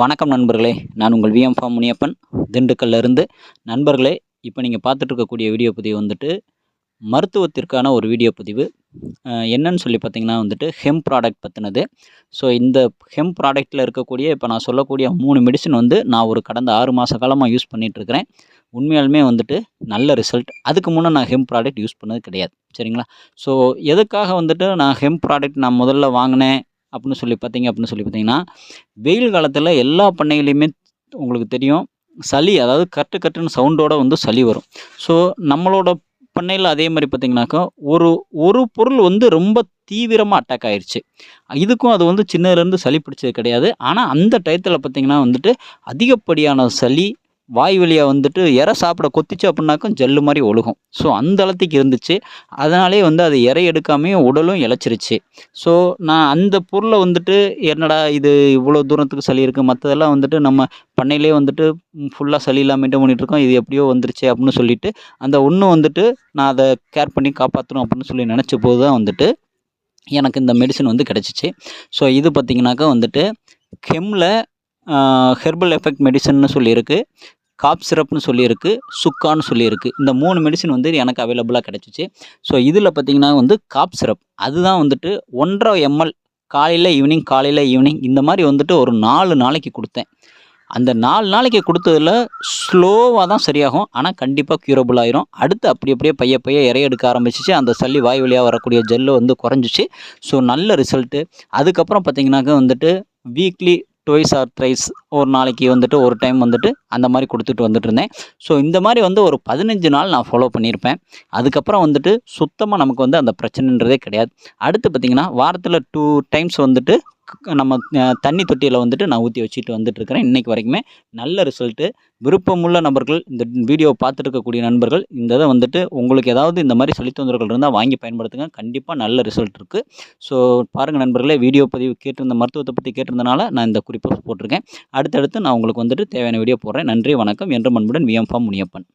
வணக்கம் நண்பர்களே. நான் உங்கள் விஎம் ஃபார்ம் முனியப்பன். திண்டுக்கல்லிருந்து. நண்பர்களே இப்போ நீங்கள் பார்த்துட்டு இருக்கக்கூடிய வீடியோ பதிவு வந்துட்டு மருத்துவத்திற்கான ஒரு வீடியோ பதிவு. என்னன்னு சொல்லி பார்த்தீங்கன்னா வந்துட்டு ஹெம் ப்ராடக்ட் பற்றினது ஸோ இந்த ஹெம் ப்ராடக்ட்டில் இருக்கக்கூடிய இப்போ நான் சொல்லக்கூடிய மூணு மெடிசன் வந்து நான் ஒரு கடந்த ஆறு மாத காலமாக யூஸ் பண்ணிகிட்ருக்கிறேன் உண்மையாலுமே வந்துட்டு நல்ல ரிசல்ட் அதுக்கு முன்னே நான் ஹெம் ப்ராடக்ட் யூஸ் பண்ணது கிடையாது. சரிங்களா? ஸோ எதுக்காக வந்துட்டு நான் ஹெம்ப் ப்ராடக்ட் நான் முதல்ல வாங்கினேன்? அப்படின்னு சொல்லி பார்த்தீங்க அப்படின்னு சொல்லி பார்த்தீங்கன்னா வெயில் காலத்தில் எல்லா பண்ணைகளையுமே உங்களுக்கு தெரியும் சளி அதாவது கட்டு கட்டுன்னு சவுண்டோட வந்து சளி வரும். ஸோ நம்மளோட பண்ணையில் அதே மாதிரி பார்த்தீங்கன்னாக்கா ஒரு ஒரு பொருள் வந்து ரொம்ப தீவிரமாக அட்டாக் ஆயிடுச்சு இதுக்கும் அது வந்து சின்னதுலேருந்து சளி பிடிச்சது கிடையாது. ஆனால் அந்த டயத்தில் பார்த்தீங்கன்னா வந்துட்டு அதிகப்படியான சளி வாய் வழியாக வந்துட்டு இறை சாப்பிட கொத்திச்சு அப்படின்னாக்கும் ஜல்லு மாதிரி ஒழுகும். ஸோ அந்த அளத்துக்கு இருந்துச்சு. அதனாலே வந்து அது இறை எடுக்காமையே உடலும் இழைச்சிருச்சு. ஸோ நான் அந்த பொருளை வந்துட்டு என்னடா இது இவ்வளோ தூரத்துக்கு சளி இருக்குது மற்றதெல்லாம் வந்துட்டு நம்ம பண்ணையிலே வந்துட்டு ஃபுல்லாக சளி இல்லாமல் மெயின்டைன் இருக்கோம். இது எப்படியோ வந்துருச்சு அப்படின்னு சொல்லிட்டு அந்த ஒன்று வந்துட்டு நான் அதை கேர் பண்ணி காப்பாற்றணும் அப்படின்னு சொல்லி நினச்ச போது தான் வந்துட்டு எனக்கு இந்த மெடிசன் வந்து கிடச்சிச்சு. ஸோ இது பார்த்திங்கனாக்கா வந்துட்டு கெம்மில் ஹெர்பல் எஃபெக்ட் மெடிசன்னு சொல்லியிருக்கு. காப் சிரப்னு சொல்லியிருக்கு சுக்கான்னு சொல்லியிருக்கு. இந்த மூணு மெடிசன் வந்து எனக்கு அவைலபிளாக கிடச்சிச்சு. ஸோ இதில் பார்த்திங்கன்னா வந்து காப் சிரப். அதுதான் வந்துட்டு ஒன்றரை எம்எல் காலையில் ஈவினிங் காலையில் ஈவினிங் இந்த மாதிரி வந்துட்டு ஒரு நாலு நாளைக்கு கொடுத்தேன். அந்த நாலு நாளைக்கு கொடுத்ததில் ஸ்லோவாக தான் சரியாகும். ஆனால் கண்டிப்பாக க்யூரபிள் ஆயிரும். அடுத்து அப்படி அப்படியே பைய பைய இறைய எடுக்க ஆரம்பிச்சிச்சு. அந்த சளி வாய் வழியாக வரக்கூடிய ஜெல்லு வந்து குறைஞ்சிச்சு. ஸோ நல்ல ரிசல்ட்டு அதுக்கப்புறம் பார்த்தீங்கன்னாக்கா வந்துட்டு வீக்லி டுவைஸ் ஆர் த்ரைஸ் ஒரு நாளைக்கு வந்துட்டு ஒரு டைம் வந்துட்டு அந்த மாதிரி கொடுத்துட்டு வந்துட்டு இருந்தேன். ஸோ இந்த மாதிரி வந்து ஒரு பதினஞ்சு நாள் நான் ஃபாலோ பண்ணியிருப்பேன் அதுக்கப்புறம் வந்துட்டு சுத்தமாக நமக்கு வந்து அந்த பிரச்சனைன்றதே கிடையாது. அடுத்து பார்த்திங்கன்னா வாரத்தில் டூ டைம்ஸ் வந்துட்டு நம்ம தண்ணி தொட்டியில் வந்துட்டு நான் ஊற்றி வச்சுட்டு வந்துட்டுருக்கிறேன். இன்றைக்கி வரைக்குமே நல்ல ரிசல்ட்டு விருப்பமுள்ள நபர்கள் இந்த வீடியோவை பார்த்துட்டு இருக்கக்கூடிய நண்பர்கள் இந்த இதை வந்துட்டு உங்களுக்கு ஏதாவது இந்த மாதிரி சளி இருந்தால் வாங்கி பயன்படுத்துங்க. கண்டிப்பாக நல்ல ரிசல்ட் இருக்குது ஸோ பாருங்கள் நண்பர்களே வீடியோ பதிவு கேட்டிருந்த மருத்துவத்தை பற்றி கேட்டிருந்தனால நான் இந்த குறிப்பை போட்டிருக்கேன். அடுத்தடுத்து நான் உங்களுக்கு வந்துட்டு தேவையான வீடியோ போடுறேன். நன்றி வணக்கம். என்று மண்புடன் விஎம் ஃபார்ம் முனியப்பன்.